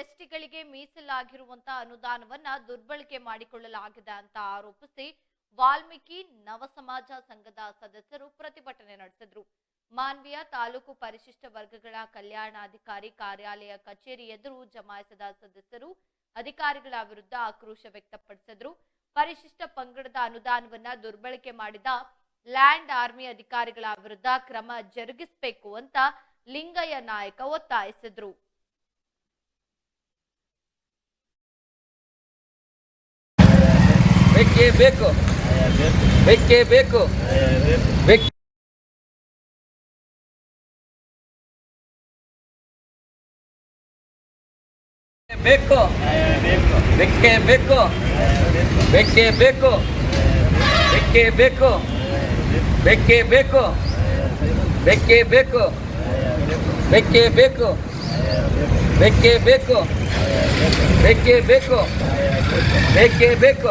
ಎಸ್ಟಿಗಳಿಗೆ ಮೀಸಲಾಗಿರುವಂತಹ ಅನುದಾನವನ್ನ ದುರ್ಬಳಕೆ ಮಾಡಿಕೊಳ್ಳಲಾಗಿದೆ ಅಂತ ಆರೋಪಿಸಿ ವಾಲ್ಮೀಕಿ ನವ ಸಮಾಜ ಸಂಘದ ಸದಸ್ಯರು ಪ್ರತಿಭಟನೆ ನಡೆಸಿದ್ರು. ಮಾನ್ವಿಯ ತಾಲೂಕು ಪರಿಶಿಷ್ಟ ವರ್ಗಗಳ ಕಲ್ಯಾಣಾಧಿಕಾರಿ ಕಾರ್ಯಾಲಯ ಕಚೇರಿ ಎದುರು ಜಮಾಯಿಸಿದ ಸದಸ್ಯರು ಅಧಿಕಾರಿಗಳ ವಿರುದ್ಧ ಆಕ್ರೋಶ ವ್ಯಕ್ತಪಡಿಸಿದ್ರು. ಪರಿಶಿಷ್ಟ ಪಂಗಡದ ಅನುದಾನವನ್ನ ದುರ್ಬಳಕೆ ಮಾಡಿದ ಲ್ಯಾಂಡ್ ಆರ್ಮಿ ಅಧಿಕಾರಿಗಳ ವಿರುದ್ಧ ಕ್ರಮ ಜರುಗಿಸಬೇಕು ಅಂತ ಲಿಂಗಯ್ಯ ನಾಯಕ ಒತ್ತಾಯಿಸಿದ್ರು. ಬೇಕೇ ಬೇಕು ಬೇಕೇ ಬೇಕು ಬೇಕ್- ಬೇಕು ಬೇಕೇ ಬೇಕು ಬೇಕೇ ಬೇಕು ಬೇಕೇ ಬೇಕು ಬೇಕೇ ಬೇಕು ಬೇಕೇ ಬೇಕು ಬೇಕೇ ಬೇಕು ಬೇಕೇ ಬೇಕು ಬೇಕೇ ಬೇಕು ಬೇಕೇ ಬೇಕು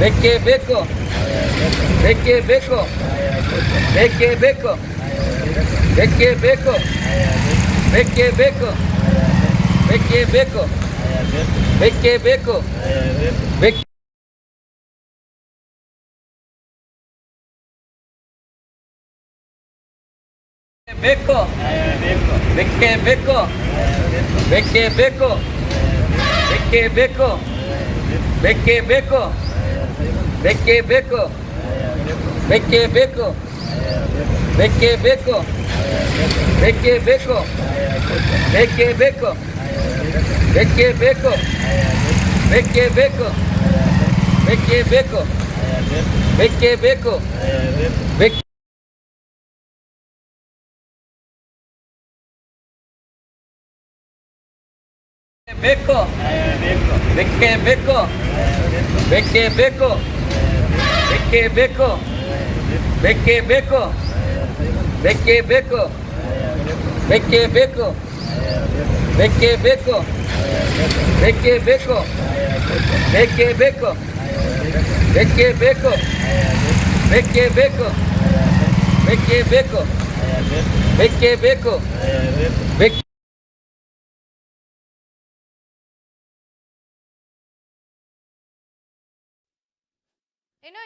ಬೇಕೇ ಬೇಕು ಬೇಕೇ ಬೇಕು ಬೇಕೇ ಬೇಕು ಬೇಕೇ ಬೇಕು ಬೇಕೇ ಬೇಕು ಬೇಕೇ ಬೇಕು ಬೇಕೇ ಬೇಕು ಬೇಕ್ ಬೇಕು ಬೇಕೇ ಬೇಕು ಬೇಕೇ ಬೇಕು ಬೇಕೇ ಬೇಕು ಬೇಕೇ ಬೇಕು ಬೆಕ್ಕೆ ಬೇಕು ಬೇಕೇ ಬೇಕು ಬೆಕ್ಕೆ ಬೇಕು ಬೆಕ್ಕೆ ಬೇಕು ಬೇಕೇ ಬೇಕು ಬೆಕ್ಕೆ ಬೇಕು ಬೇಕೇ ಬೇಕು ಬೇಕೇ ಬೇಕು ಬೆಕ್ಕೆ ಬೇಕು ಬೇಕ್ ಬೇಕು ಬೇಕೇ ಬೇಕು ಬೇಕೇ ಬೇಕು ಬೇಕೇ ಬೇಕು ಬೇಕೇ ಬೇಕು ಬೇಕೇ ಬೇಕು ಬೇಕೇ ಬೇಕು ಬೇಕೇ ಬೇಕು ಬೇಕೇ ಬೇಕು ಬೇಕೇ ಬೇಕು ಬೇಕೇ ಬೇಕು ಬೇಕೇ ಬೇಕು ಬೇಕೇ ಬೇಕು ಬೇಕೇ ಬೇಕು ಬೇಕ್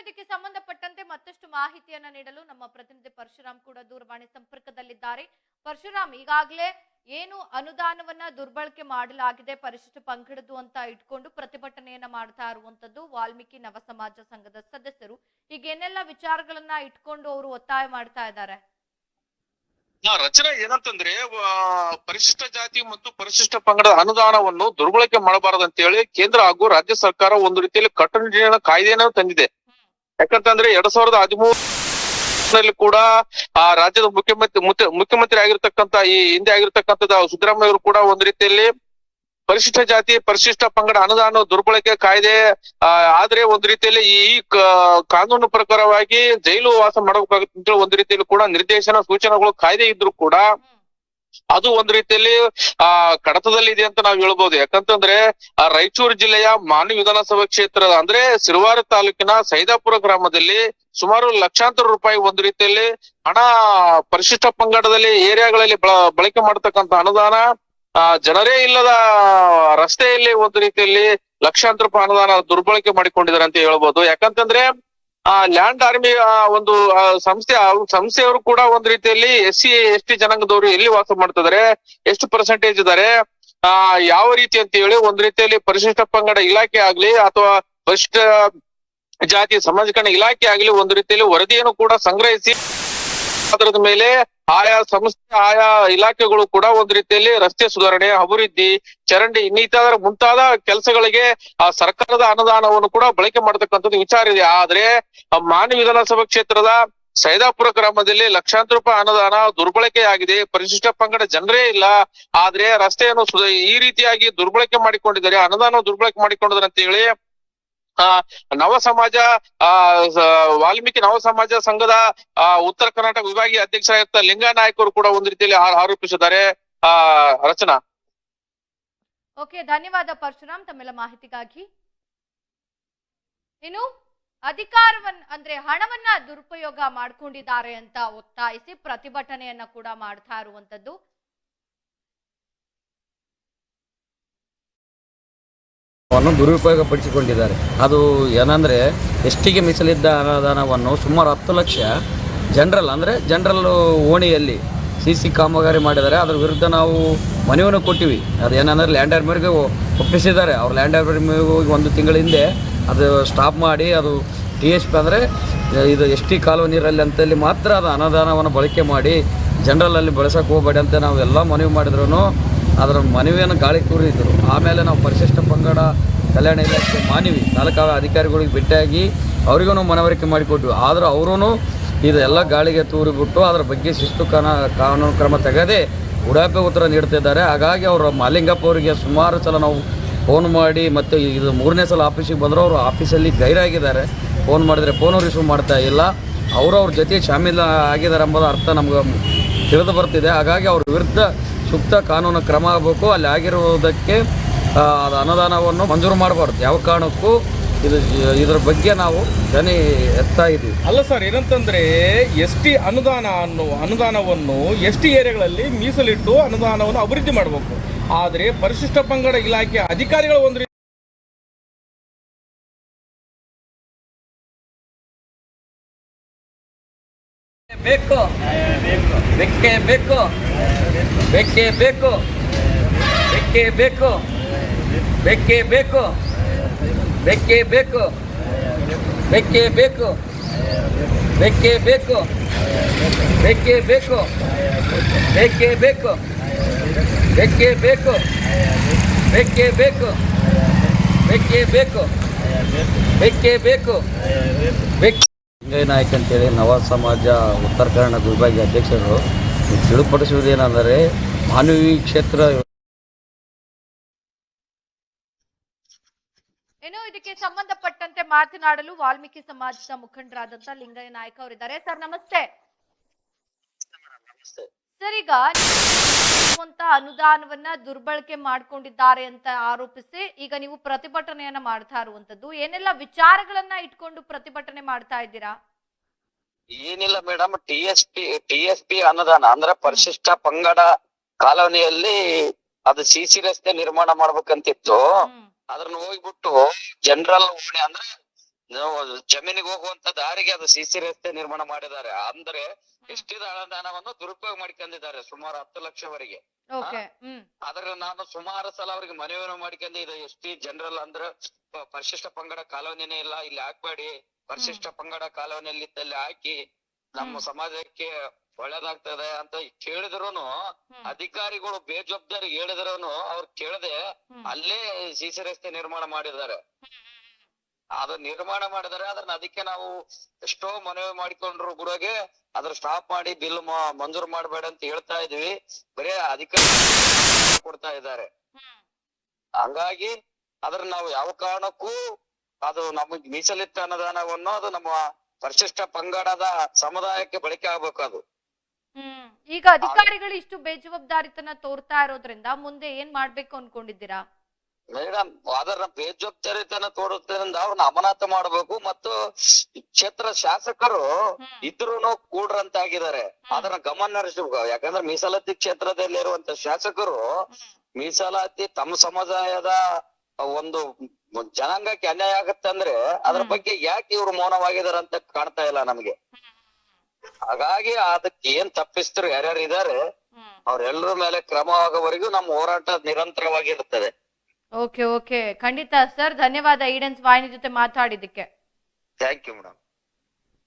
ಇದಕ್ಕೆ ಸಂಬಂಧಪಟ್ಟಂತೆ ಮತ್ತಷ್ಟು ಮಾಹಿತಿಯನ್ನ ನೀಡಲು ನಮ್ಮ ಪ್ರತಿನಿಧಿ ಪರಶುರಾಮ್ ಕೂಡ ದೂರವಾಣಿ ಸಂಪರ್ಕದಲ್ಲಿದ್ದಾರೆ. ಪರಶುರಾಮ್, ಈಗಾಗಲೇ ಏನು ಅನುದಾನವನ್ನ ದುರ್ಬಳಕೆ ಮಾಡಲಾಗಿದೆ, ಪರಿಶಿಷ್ಟ ಪಂಗಡದು ಅಂತ ಇಟ್ಕೊಂಡು ಪ್ರತಿಭಟನೆಯನ್ನ ಮಾಡ್ತಾ ಇರುವಂತದ್ದು ವಾಲ್ಮೀಕಿ ನವ ಸಮಾಜ ಸಂಘದ ಸದಸ್ಯರು. ಈಗ ಏನೆಲ್ಲ ವಿಚಾರಗಳನ್ನ ಇಟ್ಕೊಂಡು ಅವರು ಒತ್ತಾಯ ಮಾಡ್ತಾ ಇದ್ದಾರೆ? ರಚನೆ ಏನಂತಂದ್ರೆ ಪರಿಶಿಷ್ಟ ಜಾತಿ ಮತ್ತು ಪರಿಶಿಷ್ಟ ಪಂಗಡದ ಅನುದಾನವನ್ನು ದುರ್ಬಳಕೆ ಮಾಡಬಾರದು ಹೇಳಿ ಕೇಂದ್ರ ಹಾಗೂ ರಾಜ್ಯ ಸರ್ಕಾರ ಒಂದು ರೀತಿಯಲ್ಲಿ ಕಟ್ಟುನಿಟ್ಟಿನ ಕಾಯ್ದೆಯನ್ನು ತಂದಿದೆ. ಯಾಕಂತಂದ್ರೆ ಎರಡ್ ಸಾವಿರದ ಹದಿಮೂರರಲ್ಲಿ ಕೂಡ, ಆ, ರಾಜ್ಯದ ಮುಖ್ಯಮಂತ್ರಿ ಮುಖ್ಯ- ಮುಖ್ಯಮಂತ್ರಿ ಆಗಿರ್ತಕ್ಕಂತ ಈ ಹಿಂದೆ ಆಗಿರ್ತಕ್ಕಂಥದ್ದು ಸಿದ್ದರಾಮಯ್ಯ ಅವರು ಕೂಡ ಒಂದ್ ರೀತಿಯಲ್ಲಿ ಪರಿಶಿಷ್ಟ ಜಾತಿ, ಪರಿಶಿಷ್ಟ ಪಂಗಡ ಅನುದಾನ ದುರ್ಬಳಕೆ ಕಾಯ್ದೆ ಆದ್ರೆ ಒಂದ್ ರೀತಿಯಲ್ಲಿ ಈ ಕಾನೂನು ಪ್ರಕಾರವಾಗಿ ಜೈಲು ವಾಸ ಮಾಡಬೇಕಾಗುತ್ತೆ ಒಂದು ರೀತಿಯಲ್ಲಿ ಕೂಡ ನಿರ್ದೇಶನ ಸೂಚನೆಗಳು, ಕಾಯ್ದೆ ಇದ್ರು ಕೂಡ ಅದು ಒಂದ್ ರೀತಿಯಲ್ಲಿ, ಆ, ಕಡತದಲ್ಲಿ ಇದೆ ಅಂತ ನಾವು ಹೇಳ್ಬೋದು. ಯಾಕಂತಂದ್ರೆ, ಆ, ರಾಯಚೂರು ಜಿಲ್ಲೆಯ ಮಾನ್ವಿ ವಿಧಾನಸಭಾ ಕ್ಷೇತ್ರದ ಅಂದ್ರೆ ಸಿರುವಾರ ತಾಲೂಕಿನ ಸೈದಾಪುರ ಗ್ರಾಮದಲ್ಲಿ ಸುಮಾರು ಲಕ್ಷಾಂತರ ರೂಪಾಯಿ ಒಂದು ರೀತಿಯಲ್ಲಿ ಹಣ ಪರಿಶಿಷ್ಟ ಪಂಗಡದಲ್ಲಿ, ಏರಿಯಾಗಳಲ್ಲಿ ಬಳ- ಬಳಕೆ ಮಾಡತಕ್ಕಂತ ಅನುದಾನ, ಆ, ಜನರೇ ಇಲ್ಲದ ರಸ್ತೆಯಲ್ಲಿ ಒಂದು ರೀತಿಯಲ್ಲಿ ಲಕ್ಷಾಂತರ ರೂಪಾಯಿ ಅನುದಾನ ದುರ್ಬಳಕೆ ಮಾಡಿಕೊಂಡಿದ್ದಾರೆ ಅಂತ ಹೇಳ್ಬೋದು. ಯಾಕಂತಂದ್ರೆ ಆ ಲ್ಯಾಂಡ್ ಆರ್ಮಿ ಒಂದು ಸಂಸ್ಥೆ ಸಂಸ್ಥೆಯವರು ಕೂಡ ಒಂದ್ ರೀತಿಯಲ್ಲಿ ಎಸ್ ಸಿ ಎಸ್ ಟಿ ಜನಾಂಗದವರು ಎಲ್ಲಿ ವಾಸ ಮಾಡ್ತಿದ್ದಾರೆ, ಎಷ್ಟು ಪರ್ಸೆಂಟೇಜ್ ಇದ್ದಾರೆ, ಆ, ಯಾವ ರೀತಿ ಅಂತ ಹೇಳಿ ಒಂದ್ ರೀತಿಯಲ್ಲಿ ಪರಿಶಿಷ್ಟ ಪಂಗಡ ಇಲಾಖೆ ಆಗ್ಲಿ ಅಥವಾ ಪರಿಶಿಷ್ಟ ಜಾತಿ, ಸಮಾಜಕರಣ ಇಲಾಖೆ ಆಗ್ಲಿ ಒಂದು ರೀತಿಯಲ್ಲಿ ವರದಿಯನ್ನು ಕೂಡ ಸಂಗ್ರಹಿಸಿ ಅದರದ ಮೇಲೆ ಆಯಾ ಸಂಸ್ಥೆ, ಆಯಾ ಇಲಾಖೆಗಳು ಕೂಡ ಒಂದ್ ರೀತಿಯಲ್ಲಿ ರಸ್ತೆ ಸುಧಾರಣೆ, ಅಭಿವೃದ್ಧಿ, ಚರಂಡಿ ಇನ್ನಿತರ ಮುಂತಾದ ಕೆಲಸಗಳಿಗೆ ಆ ಸರ್ಕಾರದ ಅನುದಾನವನ್ನು ಕೂಡ ಬಳಕೆ ಮಾಡತಕ್ಕಂಥದ್ದು ವಿಚಾರ ಇದೆ. ಆದ್ರೆ ಮಾನ್ಯ ವಿಧಾನಸಭಾ ಕ್ಷೇತ್ರದ ಸೈದಾಪುರ ಗ್ರಾಮದಲ್ಲಿ ಲಕ್ಷಾಂತರ ರೂಪಾಯಿ ಅನುದಾನ ದುರ್ಬಳಕೆ ಆಗಿದೆ ಪರಿಶಿಷ್ಟ ಪಂಗಡ ಜನರೇ ಇಲ್ಲ. ಆದ್ರೆ ರಸ್ತೆಯನ್ನು ಈ ರೀತಿಯಾಗಿ ದುರ್ಬಳಕೆ ಮಾಡಿಕೊಂಡಿದ್ದಾರೆ, ಅನುದಾನ ದುರ್ಬಳಕೆ ಮಾಡಿಕೊಂಡಿದ್ದಾರೆ ಅಂತ ಹೇಳಿ ನವ ಸಮಾಜ ವಾಲ್ಮೀಕಿ ನವ ಸಮಾಜ ಸಂಘದ ಉತ್ತರ ಕರ್ನಾಟಕ ವಿಭಾಗೀಯ ಲಿಂಗ ನಾಯಕರು ಕೂಡ ಒಂದು ರೀತಿಯಲ್ಲಿ ಆರೋಪಿಸಿದ್ದಾರೆ. ಆ, ರಚನಾ. ಓಕೆ, ಧನ್ಯವಾದ ಪರಶುರಾಮ್, ತಮ್ಮೆಲ್ಲ ಮಾಹಿತಿಗಾಗಿ. ಇನ್ನು ಅಧಿಕಾರವನ್ನ ಅಂದ್ರೆ ಹಣವನ್ನ ದುರುಪಯೋಗ ಮಾಡ್ಕೊಂಡಿದ್ದಾರೆ ಅಂತ ಒತ್ತಾಯಿಸಿ ಪ್ರತಿಭಟನೆಯನ್ನ ಕೂಡ ಮಾಡ್ತಾ ಇರುವಂತದ್ದು. ವನ್ನು ದುರುಪಯೋಗಪಡಿಸಿಕೊಂಡಿದ್ದಾರೆ ಅದು ಏನಂದರೆ, ಎಷ್ಟಿಗೆ ಮೀಸಲಿದ್ದ ಅನುದಾನವನ್ನು ಸುಮಾರು ಹತ್ತು ಲಕ್ಷ ಜನರಲ್, ಅಂದರೆ ಜನರಲ್ ಓಣಿಯಲ್ಲಿ ಸಿ ಸಿ ಕಾಮಗಾರಿ ಮಾಡಿದ್ದಾರೆ. ಅದರ ವಿರುದ್ಧ ನಾವು ಮನವಿಯನ್ನು ಕೊಟ್ಟಿವಿ. ಅದೇನಂದ್ರೆ ಲ್ಯಾಂಡ್ ಆರ್ಮರ್ಗೆ ಒಪ್ಪಿಸಿದ್ದಾರೆ. ಅವ್ರು ಲ್ಯಾಂಡ್ ಹೋಗಿ ಒಂದು ತಿಂಗಳ ಹಿಂದೆ ಅದು ಸ್ಟಾಪ್ ಮಾಡಿ, ಅದು ಟಿ ಎಚ್ ಪಿ ಅಂದರೆ, ಇದು ಎಸ್ ಟಿ ಕಾಲುವೆ ನೀರಲ್ಲಿ ಅಂತಲ್ಲಿ ಮಾತ್ರ ಅದು ಅನುದಾನವನ್ನು ಬಳಕೆ ಮಾಡಿ ಜನರಲಲ್ಲಿ ಬಳಸೋಕೆ ಹೋಗಬೇಡಿ ಅಂತ ನಾವು ಎಲ್ಲ ಮನವಿ ಮಾಡಿದ್ರು ಅದರ ಮನವಿಯನ್ನು ಗಾಳಿ ತೂರಿದ್ರು. ಆಮೇಲೆ ನಾವು ಪರಿಶಿಷ್ಟ ಪಂಗಡ ಕಲ್ಯಾಣ ಇಲಾಖೆ ಮಾನವಿ ತಾಲೂಕಾ ಅಧಿಕಾರಿಗಳಿಗೆ ಭೇಟಿಯಾಗಿ ಅವರಿಗೂ ಮನವರಿಕೆ ಮಾಡಿಕೊಟ್ವಿ. ಆದರೂ ಅವರೂ ಇದೆಲ್ಲ ಗಾಳಿಗೆ ತೂರಿಬಿಟ್ಟು ಅದರ ಬಗ್ಗೆ ಶಿಸ್ತು ಕಾನ, ಕಾನೂನು ಕ್ರಮ ತೆಗೆದೇ ಉಡಾಪೆ ಉತ್ತರ ನೀಡ್ತಿದ್ದಾರೆ. ಹಾಗಾಗಿ ಅವರು ಮಾಲಿಂಗಪ್ಪ ಅವರಿಗೆ ಸುಮಾರು ಸಲ ನಾವು ಫೋನ್ ಮಾಡಿ ಮತ್ತು ಇದು ಮೂರನೇ ಸಲ ಆಫೀಸಿಗೆ ಬಂದರೂ. ಅವರು ಆಫೀಸಲ್ಲಿ ಗೈರಾಗಿದ್ದಾರೆ. ಫೋನ್ ಮಾಡಿದರೆ ಫೋನು ರಿಸೀವ್ ಮಾಡ್ತಾ ಇಲ್ಲ. ಅವರು ಅವ್ರ ಜೊತೆ ಶಾಮೀಲ ಆಗಿದ್ದಾರೆ ಎಂಬುದು ಅರ್ಥ ನಮ್ಗೆ ತಿಳಿದು ಬರ್ತಿದೆ. ಹಾಗಾಗಿ ಅವ್ರ ವಿರುದ್ಧ ಸೂಕ್ತ ಕಾನೂನು ಕ್ರಮ ಆಗಬೇಕು. ಅಲ್ಲಿ ಆಗಿರುವುದಕ್ಕೆ ಅದು ಅನುದಾನವನ್ನು ಮಂಜೂರು ಮಾಡಬಾರ್ದು. ಯಾವ ಕಾರಣಕ್ಕೂ ಇದು, ಇದರ ಬಗ್ಗೆ ನಾವು ಧ್ವನಿ ಎತ್ತಾ ಇದ್ದೀವಿ. ಅಲ್ಲ ಸರ್, ಏನಂತಂದ್ರೆ ಎಸ್ ಟಿ ಅನುದಾನ ಅನ್ನುವ ಅನುದಾನವನ್ನು ಎಸ್ ಟಿ ಏರಿಯಾಗಳಲ್ಲಿ ಮೀಸಲಿಟ್ಟು ಅನುದಾನವನ್ನು ಅಭಿವೃದ್ಧಿ ಮಾಡಬೇಕು. ಆದರೆ ಪರಿಶಿಷ್ಟ ಪಂಗಡ ಇಲಾಖೆ ಅಧಿಕಾರಿಗಳು ಒಂದು ಬೇಕು ಬೆಕ್ಕೆ ಬೇಕು ಬೆಕ್ಕೆ ಬೇಕು ಬೆಕ್ಕೆ ಬೇಕು ಬೆಕ್ಕೆ ಬೇಕು ಬೆಕ್ಕೆ ಬೇಕು ಬೆಕ್ಕೆ ಬೇಕು ಬೆಕ್ಕೆ ಬೇಕು ಬೆಕ್ಕೆ ಬೇಕು ಬೆಕ್ಕೆ ಬೇಕು ಬೆಕ್ಕೆ ಬೇಕು ಬೆಕ್ಕೆ ಬೇಕು ಬೆಕ್ಕೆ ಬೇಕು ಬೆಕ್ಕೆ ಬೇಕು ಬೆಕ್ಕೆ ಲಿಂಗಯ್ಯ ನಾಯಕ್ ಅಂತೇಳಿ ನವಾಜ್ ಸಮಾಜ ಉತ್ತರ ಕನ್ನಡ ವಿಭಾಗೀಯ ಅಧ್ಯಕ್ಷರು ತಿಳಿಪಡಿಸುವುದೇನೆಂದರೆ ಮಾನವೀಯ ಕ್ಷೇತ್ರ ಏನೋ ಇದಕ್ಕೆ ಸಂಬಂಧಪಟ್ಟಂತೆ ಮಾತನಾಡಲು ವಾಲ್ಮೀಕಿ ಸಮಾಜದ ಮುಖಂಡರಾದಂತಹ ಲಿಂಗಯ್ಯ ನಾಯ್ಕ ಅವರಿದ್ದಾರೆ. ಸರ್, ನಮಸ್ತೆ. ಸರ್ ಈಗ ಅಂತ ಅನುದಾನವನ್ನ ದುರ್ಬಳಕೆ ಮಾಡ್ಕೊಂಡಿದ್ದಾರೆ ಅಂತ ಆರೋಪಿಸಿ ಈಗ ನೀವು ಪ್ರತಿಭಟನೆಯನ್ನ ಮಾಡ್ತಾ ಇರುವಂತದ್ದು. ಏನೆಲ್ಲ ವಿಚಾರಗಳನ್ನ ಇಟ್ಕೊಂಡು ಪ್ರತಿಭಟನೆ ಮಾಡ್ತಾ ಇದ್ದೀರಾ? ಏನಿಲ್ಲ madam T S P T S P ಅನುದಾನ ಅಂದ್ರೆ ಪರಿಶಿಷ್ಟ ಪಂಗಡ ಕಾಲೋನಿಯಲ್ಲಿ ಅದು ಸಿ ಸಿ ರಸ್ತೆ ನಿರ್ಮಾಣ ಮಾಡ್ಬೇಕಂತಿತ್ತು. ಅದ್ರ ಅದನ್ನ ಹೋಗ್ಬಿಟ್ಟು ಜನರಲ್ ಓಣಿ ಅಂದ್ರೆ ಜಮೀನಿಗೆ ಹೋಗುವಂತ ದಾರಿಗೆ ಅದು ಸಿ ಸಿ ರಸ್ತೆ ನಿರ್ಮಾಣ ಮಾಡಿದ್ದಾರೆ. ಅಂದ್ರೆ ಎಷ್ಟಿದ ಅನುದಾನವನ್ನು ದುರುಪಯೋಗ ಮಾಡ್ಕೊಂಡಿದ್ದಾರೆ ಸುಮಾರು ಹತ್ತು ಲಕ್ಷವರೆಗೆ. ಆದ್ರೆ ನಾನು ಸುಮಾರು ಸಲ ಅವ್ರಿಗೆ ಮನವಿಯನ್ನು ಮಾಡ್ಕೊಂಡು ಇದು ಎಸ್ ಟಿ ಜನರಲ್ ಅಂದ್ರೆ ಪರಿಶಿಷ್ಟ ಪಂಗಡ ಕಾಲೋನಿನೇ ಇಲ್ಲ. ಇಲ್ಲಿ ಹಾಕ್ಬೇಡಿ. ಪರಿಶಿಷ್ಟ ಪಂಗಡ ಕಾಲೋನಿಯಲ್ಲಿ ಇದ್ದಲ್ಲಿ ಹಾಕಿ ನಮ್ಮ ಸಮಾಜಕ್ಕೆ ಒಳ್ಳೇದಾಗ್ತದೆ ಅಂತ ಕೇಳಿದ್ರು ಅಧಿಕಾರಿಗಳು ಬೇಜವಾಬ್ದಾರಿ ಹೇಳಿದ್ರು ಅವ್ರು ಕೇಳದೆ ಅಲ್ಲೇ ಸಿಸಿ ರಸ್ತೆ ನಿರ್ಮಾಣ ಮಾಡಿದ್ದಾರೆ. ಅದು ನಿರ್ಮಾಣ ಮಾಡಿದರೆ ಅದನ್ನ ಅದಕ್ಕೆ ನಾವು ಎಷ್ಟೋ ಮನವಿ ಮಾಡಿಕೊಂಡ್ರು ಗುರುಗೆ ಅದ್ರ ಸ್ಟಾಪ್ ಮಾಡಿ ಬಿಲ್ ಮಂಜೂರು ಮಾಡಬೇಡ ಅಂತ ಹೇಳ್ತಾ ಇದೀವಿ. ಬರೇ ಅಧಿಕಾರಿ ಕೊಡ್ತಾ ಇದ್ದಾರೆ. ಹಂಗಾಗಿ ಅದ್ರ ನಾವು ಯಾವ ಕಾರಣಕ್ಕೂ ಅದು ನಮಗ್ ಮೀಸಲಿತ್ತ ಅನುದಾನವನ್ನು ಅದು ನಮ್ಮ ಪರಿಶಿಷ್ಟ ಪಂಗಡದ ಸಮುದಾಯಕ್ಕೆ ಬಳಕೆ ಆಗ್ಬೇಕು ಅದು. ಈಗ ಅಧಿಕಾರಿಗಳು ಇಷ್ಟು ಬೇಜವಾಬ್ದಾರಿತನ ತೋರ್ತಾ ಇರೋದ್ರಿಂದ ಮುಂದೆ ಏನ್ ಮಾಡ್ಬೇಕು ಅನ್ಕೊಂಡಿದ್ದೀರಾ? ಮೇಡಮ್ ಅದರ ಬೇಜವಾಬ್ದಾರಿತನ ತೋರುತ್ತೇನೆಂದ ಅವ್ರನ್ನ ಅಮಾನತ ಮಾಡಬೇಕು. ಮತ್ತು ಈ ಕ್ಷೇತ್ರ ಶಾಸಕರು ಇದ್ರು ಕೂಡ್ರಂತ ಆಗಿದ್ದಾರೆ ಅದನ್ನ ಗಮನ ಹರಿಸ್ಬೇಕು ಯಾಕಂದ್ರೆ ಮೀಸಲಾತಿ ಕ್ಷೇತ್ರದಲ್ಲಿ ಇರುವಂತ ಶಾಸಕರು ಮೀಸಲಾತಿ ತಮ್ಮ ಸಮುದಾಯದ ಒಂದು ಜನಾಂಗಕ್ಕೆ ಅನ್ಯಾಯ ಆಗತ್ತಂದ್ರೆ ಅದ್ರ. ಬಗ್ಗೆ ಯಾಕೆ ಇವ್ರು ಮೌನವಾಗಿದಾರೆ ಅಂತ ಕಾಣ್ತಾ ಇಲ್ಲ ನಮ್ಗೆ. ಹಾಗಾಗಿ ಅದಕ್ಕೆ ಏನ್ ತಪ್ಪಿಸ್ತರು ಯಾರ್ಯಾರು ಇದಾರೆ ಅವ್ರೆಲ್ಲರ ಮೇಲೆ ಕ್ರಮವಾಗೋವರೆಗೂ ನಮ್ಮ ಹೋರಾಟ ನಿರಂತರವಾಗಿರುತ್ತದೆ. Okay okay. ಖಂಡಿತ ಸರ್ ಧನ್ಯವಾದ ಈಡೆನ್ಸ್ ವಾಹಿನಿ ಜೊತೆ ಮಾತಾಡಿದ್ದಕ್ಕೆ. ಥ್ಯಾಂಕ್ ಯು ಮೇಡಮ್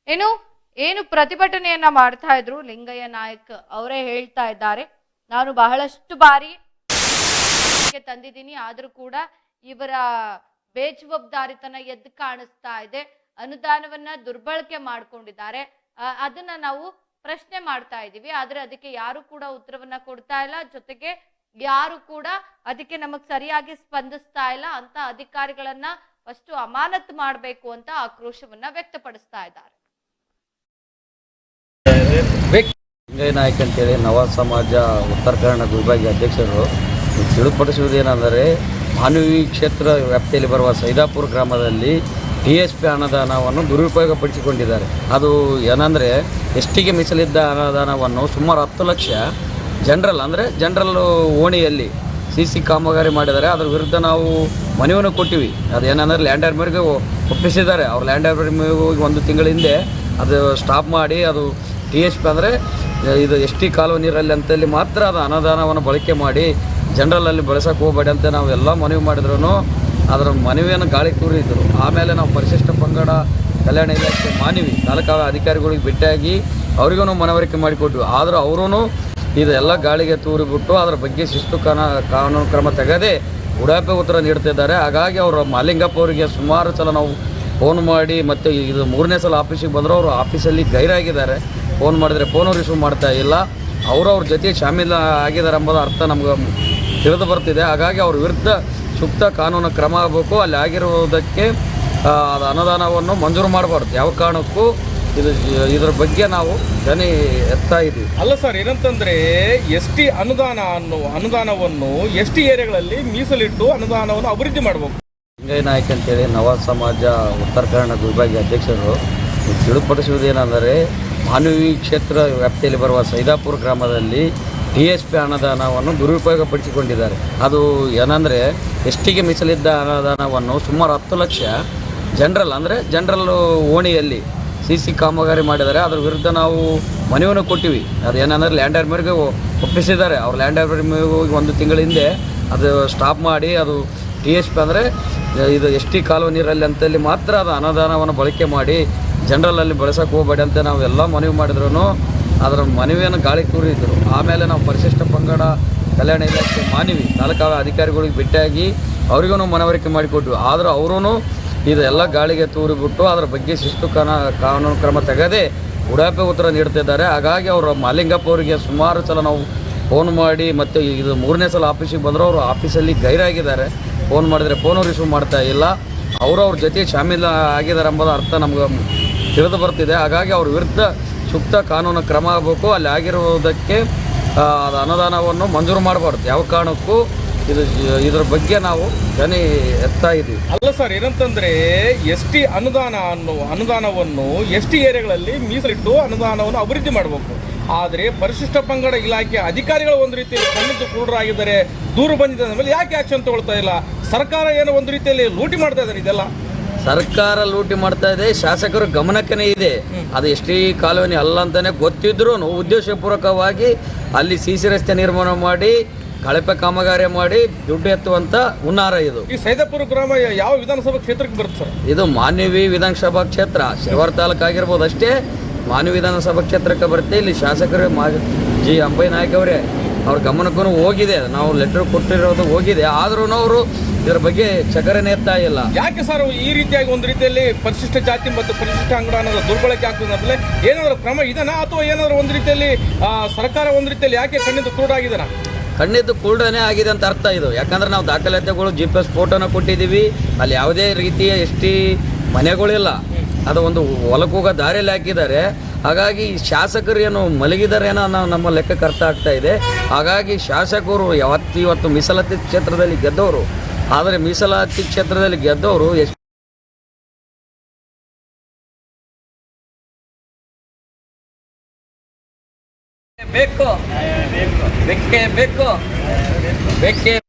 ಏನು? ಏನು ಪ್ರತಿಭಟನೆಯನ್ನ ಮಾಡ್ತಾ ಇದ್ರು? ಲಿಂಗಯ್ಯ ನಾಯಕ್ ಅವರೇ ಹೇಳ್ತಾ ಇದ್ದಾರೆ. ನಾನು ಬಹಳಷ್ಟು ಬಾರಿ ತಂದಿದ್ದೀನಿ. ಆದ್ರೂ ಕೂಡ ಇವರ ಬೇಜವಾಬ್ದಾರಿತನ ಎದ್ದು ಕಾಣಿಸ್ತಾ ಇದೆ. ಅನುದಾನವನ್ನ ದುರ್ಬಳಕೆ ಮಾಡ್ಕೊಂಡಿದ್ದಾರೆ. ಅದನ್ನ ನಾವು ಪ್ರಶ್ನೆ ಮಾಡ್ತಾ ಇದ್ದೀವಿ ಆದ್ರೆ ಅದಕ್ಕೆ ಯಾರು ಕೂಡ ಉತ್ತರವನ್ನ ಕೊಡ್ತಾ ಇಲ್ಲ. ಜೊತೆಗೆ ಯಾರು ಕೂಡ ಅದಕ್ಕೆ ನಮಗ್ ಸರಿಯಾಗಿ ಸ್ಪಂದಿಸ್ತಾ ಇಲ್ಲ, ಅಂತ ಅಧಿಕಾರಿಗಳನ್ನ ಫಸ್ಟ್ ಅಮಾನತ್ ಮಾಡಬೇಕು ಅಂತ ಆಕ್ರೋಶವನ್ನ ವ್ಯಕ್ತಪಡಿಸ್ತಾ ಇದ್ದಾರೆ. ನಾಯ್ಕ ಅಂತೇಳಿ ನವ ಸಮಾಜ ಉತ್ತರ ಕನ್ನಡ ವಿಭಾಗೀಯ ಅಧ್ಯಕ್ಷರು ತಿಳಿಪಡಿಸುವುದೇನೆಂದರೆ ಮಾನವಿ ಕ್ಷೇತ್ರ ವ್ಯಾಪ್ತಿಯಲ್ಲಿ ಬರುವ ಸೈದಾಪುರ ಗ್ರಾಮದಲ್ಲಿ ಟಿ ಎಸ್ ಪಿ ಅನುದಾನವನ್ನು ದುರುಪಯೋಗಪಡಿಸಿಕೊಂಡಿದ್ದಾರೆ. ಅದು ಏನಂದರೆ ಎಷ್ಟಿಗೆ ಮೀಸಲಿದ್ದ ಅನುದಾನವನ್ನು ಸುಮಾರು ಹತ್ತು ಲಕ್ಷ ಜನರಲ್ ಅಂದರೆ ಜನರಲ್ ಓಣಿಯಲ್ಲಿ ಸಿ ಸಿ ಕಾಮಗಾರಿ ಮಾಡಿದ್ದಾರೆ. ಅದ್ರ ವಿರುದ್ಧ ನಾವು ಮನವಿಯನ್ನು ಕೊಟ್ಟಿವಿ. ಅದೇನಂದ್ರೆ ಲ್ಯಾಂಡ್ ಆರ್ಮಿಗೆ ಒಪ್ಪಿಸಿದ್ದಾರೆ. ಅವ್ರು ಲ್ಯಾಂಡ್ ಹೋಗಿ ಒಂದು ತಿಂಗಳ ಹಿಂದೆ ಅದು ಸ್ಟಾಪ್ ಮಾಡಿ, ಅದು ಟಿ ಎಚ್ ಪಿ ಅಂದರೆ ಇದು ಎಸ್ ಟಿ ಕಾಲೋನಿರಲ್ಲಿ ನೀರಲ್ಲಿ ಅಂತಲ್ಲಿ ಮಾತ್ರ ಅದು ಅನುದಾನವನ್ನು ಬಳಕೆ ಮಾಡಿ ಜನರಲಲ್ಲಿ ಬಳಸೋಕೆ ಹೋಗಬೇಡಿ ಅಂತ ನಾವು ಎಲ್ಲ ಮನವಿ ಮಾಡಿದ್ರು ಅದರ ಮನವಿಯನ್ನು ಗಾಳಿ ತೂರಿದ್ರು. ಆಮೇಲೆ ನಾವು ಪರಿಶಿಷ್ಟ ಪಂಗಡ ಕಲ್ಯಾಣ ಇಲಾಖೆ ಮಾನವಿ ತಾಲೂಕಾ ಅಧಿಕಾರಿಗಳಿಗೆ ಭೇಟಿಯಾಗಿ ಅವರಿಗೂ ಮನವರಿಕೆ ಮಾಡಿಕೊಟ್ವಿ. ಆದರೂ ಅವರೂ ಇದೆಲ್ಲ ಗಾಳಿಗೆ ತೂರಿಬಿಟ್ಟು ಅದರ ಬಗ್ಗೆ ಶಿಸ್ತು ಕಾನ ಕಾನೂನು ಕ್ರಮ ತೆಗೆದೇ ಉಡಾಪೆ ಉತ್ತರ ನೀಡ್ತಿದ್ದಾರೆ ಹಾಗಾಗಿ ಅವರು ಮಾಲಿಂಗಪ್ಪ ಅವರಿಗೆ ಸುಮಾರು ಸಲ ನಾವು ಫೋನ್ ಮಾಡಿ ಮತ್ತು ಇದು ಮೂರನೇ ಸಲ ಆಫೀಸಿಗೆ ಬಂದರೂ. ಅವರು ಆಫೀಸಲ್ಲಿ ಗೈರಾಗಿದ್ದಾರೆ. ಫೋನ್ ಮಾಡಿದರೆ ಫೋನು ರಿಸೀವ್ ಮಾಡ್ತಾ ಇಲ್ಲ. ಅವರು ಅವ್ರ ಜೊತೆ ಶಾಮೀಲ ಆಗಿದ್ದಾರೆ ಎಂಬುದು ಅರ್ಥ ನಮ್ಗೆ ತಿಳಿದು ಬರ್ತಿದೆ. ಹಾಗಾಗಿ ಅವ್ರ ವಿರುದ್ಧ ಸೂಕ್ತ ಕಾನೂನು ಕ್ರಮ ಆಗಬೇಕು. ಅಲ್ಲಿ ಆಗಿರುವುದಕ್ಕೆ ಅದು ಅನುದಾನವನ್ನು ಮಂಜೂರು ಮಾಡಬಾರ್ದು. ಯಾವ ಕಾರಣಕ್ಕೂ ಇದು ಇದರ ಬಗ್ಗೆ ನಾವು ಧ್ವನಿ ಎತ್ತಾ ಇದ್ದೀವಿ ಅಲ್ಲ ಸರ್ ಏನಂತಂದ್ರೆ ಎಸ್ ಟಿ ಅನುದಾನ ಅನ್ನುವ ಅನುದಾನವನ್ನು ಎಸ್ ಟಿ ಏರಿಯಾಗಳಲ್ಲಿ ಮೀಸಲಿಟ್ಟು ಅನುದಾನವನ್ನು ಅಭಿವೃದ್ಧಿ ಮಾಡಬೇಕು. ಹಿಂಗೈ ನಾಯ್ಕ ಅಂತೇಳಿ ನವ ಸಮಾಜ ಉತ್ತರ ಕನ್ನಡ ವಿಭಾಗೀಯ ಅಧ್ಯಕ್ಷರು ತಿಳಿಪಡಿಸುವುದೇನೆಂದರೆ ಮಾನವಿ ಕ್ಷೇತ್ರ ವ್ಯಾಪ್ತಿಯಲ್ಲಿ ಬರುವ ಸೈದಾಪುರ ಗ್ರಾಮದಲ್ಲಿ ಡಿ ಎಸ್ ಪಿ ಅನುದಾನವನ್ನು ದುರುಪಯೋಗ ಪಡಿಸಿಕೊಂಡಿದ್ದಾರೆ ಅದು ಏನಂದರೆ ಎಷ್ಟಿಗೆ ಮೀಸಲಿದ್ದ ಅನುದಾನವನ್ನು ಸುಮಾರು ಹತ್ತು ಲಕ್ಷ ಜನರಲ್ ಅಂದರೆ ಜನರಲ್ ಓಣಿಯಲ್ಲಿ ಸಿ ಸಿ ಕಾಮಗಾರಿ ಮಾಡಿದ್ದಾರೆ. ಅದ್ರ ವಿರುದ್ಧ ನಾವು ಮನವಿಯನ್ನು ಕೊಟ್ಟಿವಿ. ಅದೇನಂದ್ರೆ ಲ್ಯಾಂಡ್ ಆರ್ಮರ್ಗೆ ಒಪ್ಪಿಸಿದ್ದಾರೆ. ಅವ್ರು ಲ್ಯಾಂಡ್ ಆರ್ಮರ್ಗೆ ಹೋಗಿ ಒಂದು ತಿಂಗಳ ಹಿಂದೆ ಅದು ಸ್ಟಾಪ್ ಮಾಡಿ ಅದು ಟಿ ಎಸ್ ಪಿ ಅಂದರೆ ಇದು ಎಸ್ ಟಿ ಕಾಲುವೆ ನೀರಲ್ಲಿ ಅಂತಲ್ಲಿ ಮಾತ್ರ ಅದು ಅನುದಾನವನ್ನು ಬಳಕೆ ಮಾಡಿ ಜನರಲಲ್ಲಿ ಬಳಸೋಕೆ ಹೋಗಬೇಡಿ ಅಂತ ನಾವು ಎಲ್ಲ ಮನವಿ ಮಾಡಿದ್ರು ಅದರ ಮನವಿಯನ್ನು ಗಾಳಿ ತೂರಿದ್ರು. ಆಮೇಲೆ ನಾವು ಪರಿಶಿಷ್ಟ ಪಂಗಡ ಕಲ್ಯಾಣ ಇಲಾಖೆ ಮಾನವಿ ತಾಲೂಕಾ ಅಧಿಕಾರಿಗಳಿಗೆ ಭೇಟಿಯಾಗಿ ಅವರಿಗೂ ಮನವರಿಕೆ ಮಾಡಿಕೊಟ್ವಿ. ಆದರೂ ಅವರೂ ಇದೆಲ್ಲ ಗಾಳಿಗೆ ತೂರಿಬಿಟ್ಟು ಅದರ ಬಗ್ಗೆ ಶಿಸ್ತು ಕಾನ ಕಾನೂನು ಕ್ರಮ ತೆಗೆದೇ ಉಡಾಪೆ ಉತ್ತರ ನೀಡ್ತಿದ್ದಾರೆ ಹಾಗಾಗಿ ಅವರು ಮಾಲಿಂಗಪ್ಪ ಅವರಿಗೆ ಸುಮಾರು ಸಲ ನಾವು ಫೋನ್ ಮಾಡಿ ಮತ್ತು ಇದು ಮೂರನೇ ಸಲ ಆಫೀಸಿಗೆ ಬಂದರೂ. ಅವರು ಆಫೀಸಲ್ಲಿ ಗೈರಾಗಿದ್ದಾರೆ. ಫೋನ್ ಮಾಡಿದರೆ ಫೋನು ರಿಸೀವ್ ಮಾಡ್ತಾ ಇಲ್ಲ. ಅವರು ಅವ್ರ ಜೊತೆ ಶಾಮೀಲ ಆಗಿದ್ದಾರೆ ಎಂಬುದು ಅರ್ಥ ನಮ್ಗೆ ತಿಳಿದು ಬರ್ತಿದೆ. ಹಾಗಾಗಿ ಅವ್ರ ವಿರುದ್ಧ ಸೂಕ್ತ ಕಾನೂನು ಕ್ರಮ ಆಗಬೇಕು. ಅಲ್ಲಿ ಆಗಿರುವುದಕ್ಕೆ ಅದು ಅನುದಾನವನ್ನು ಮಂಜೂರು ಮಾಡಬಾರ್ದು. ಯಾವ ಕಾರಣಕ್ಕೂ ಇದು ಇದರ ಬಗ್ಗೆ ನಾವು ಧ್ವನಿ ಎತ್ತಾ ಇದ್ದೀವಿ. ಅಲ್ಲ ಸರ್ ಏನಂತಂದ್ರೆ ಎಸ್ ಟಿ ಅನುದಾನ ಅನ್ನೋ ಅನುದಾನವನ್ನು ಎಸ್ ಟಿ ಏರಿಯಾಗಳಲ್ಲಿ ಮೀಸಲಿಟ್ಟು ಅನುದಾನವನ್ನು ಅಭಿವೃದ್ಧಿ ಮಾಡಬೇಕು. ಆದರೆ ಪರಿಶಿಷ್ಟ ಪಂಗಡ ಇಲಾಖೆ ಅಧಿಕಾರಿಗಳು ಒಂದು ರೀತಿಯಲ್ಲಿ ಕಣ್ಣಿದ್ದು ಕೂಡರಾಗಿದ್ದಾರೆ ದೂರು ಬಂದಿದೆ ಅಂದಮೇಲೆ ಯಾಕೆ ಆಕ್ಷನ್ ತಗೊಳ್ತಾ ಇಲ್ಲ? ಸರ್ಕಾರ ಏನೋ ಒಂದು ರೀತಿಯಲ್ಲಿ ಲೂಟಿ ಮಾಡ್ತಾ ಇದ್ದಾರೆ ಇದೆಲ್ಲ. ಸರ್ಕಾರ ಲೂಟಿ ಮಾಡ್ತಾ ಇದೆ ಶಾಸಕರು ಗಮನಕ್ಕನೇ ಇದೆ. ಅದು ಎಷ್ಟೇ ಕಾಲೋನಿ ಅಲ್ಲ ಅಂತಾನೆ ಗೊತ್ತಿದ್ರು ಉದ್ದೇಶಪೂರ್ವಕವಾಗಿ ಅಲ್ಲಿ ಸಿ ಸಿ ರಸ್ತೆ ನಿರ್ಮಾಣ ಮಾಡಿ ಕಳಪೆ ಕಾಮಗಾರಿ ಮಾಡಿ ದುಡ್ಡು ಎತ್ತುವಂತ ಹುನ್ನಾರ ಇದು. ಈ ಸೈದಾಪುರ ಗ್ರಾಮ ಯಾವ ವಿಧಾನಸಭಾ ಕ್ಷೇತ್ರಕ್ಕೆ ಬರುತ್ತೆ ಸರ್? ಇದು ಮಾನ್ಯವಿ ವಿಧಾನಸಭಾ ಕ್ಷೇತ್ರ ಶಿವರ್ ತಾಲೂಕ್ ಆಗಿರ್ಬೋದು ಅಷ್ಟೇ. ಮಾನ್ಯ ವಿಧಾನಸಭಾ ಕ್ಷೇತ್ರಕ್ಕೆ ಬರುತ್ತೆ. ಇಲ್ಲಿ ಶಾಸಕರು ಜಿ ಅಂಬೈ ನಾಯಕ್ ಅವರೇ ಅವ್ರ ಗಮನಕ್ಕೂ ಹೋಗಿದೆ. ನಾವು ಲೆಟರ್ ಕೊಟ್ಟಿರೋದು ಹೋಗಿದೆ. ಆದ್ರೂ ಅವರು ಇದರ ಬಗ್ಗೆ ಚಕರನೆ ಎತ್ತಾ ಇಲ್ಲ. ಯಾಕೆ ಸರ್ ಈ ರೀತಿಯಾಗಿ ಒಂದು ರೀತಿಯಲ್ಲಿ ಪರಿಶಿಷ್ಟ ಜಾತಿ ಮತ್ತು ಪರಿಶಿಷ್ಟ ಅನ್ನೋದು ದುರ್ಬಳಕೆ ಆಗ್ತದೆ ಏನಾದ್ರೂ ಕ್ರಮ ಇದನಾ? ಅಥವಾ ಏನಾದರೂ ಒಂದು ರೀತಿಯಲ್ಲಿ ಸರ್ಕಾರ ಒಂದು ರೀತಿಯಲ್ಲಿ ಯಾಕೆ ಕಣ್ಣಿದ್ದು ಕ್ರೂರಾಗಿದೆನಾ ಖಂಡಿತ ಕೂಡನೇ ಆಗಿದೆ ಅಂತ ಅರ್ಥ ಇದು. ಯಾಕಂದ್ರೆ ನಾವು ದಾಖಲಾತಿಗಳು ಜಿ ಪಿ ಎಸ್ ಫೋಟೋನ ಕೊಟ್ಟಿದ್ದೀವಿ. ಅಲ್ಲಿ ಯಾವುದೇ ರೀತಿಯ ಎಷ್ಟಿ ಮನೆಗಳಿಲ್ಲ. ಅದು ಒಂದು ಹೊಲಕ್ಕೆ ದಾರಿಯಲ್ಲಿ ಹಾಕಿದ್ದಾರೆ. ಹಾಗಾಗಿ ಶಾಸಕರು ಏನು ಮಲಗಿದ್ದಾರೆ ಏನೋ ಅನ್ನೋ ನಮ್ಮ ಲೆಕ್ಕಕ್ಕೆ ಅರ್ಥ ಆಗ್ತಾ ಇದೆ. ಹಾಗಾಗಿ ಶಾಸಕರು ಯಾವತ್ತು ಇವತ್ತು ಮೀಸಲಾತಿ ಕ್ಷೇತ್ರದಲ್ಲಿ ಗೆದ್ದವರು, ಆದರೆ ಮೀಸಲಾತಿ ಕ್ಷೇತ್ರದಲ್ಲಿ ಗೆದ್ದವರು ಬೇಕು. ಬೆಕ್ಕೆ ಬೇಕು. ಬೇಕೇ.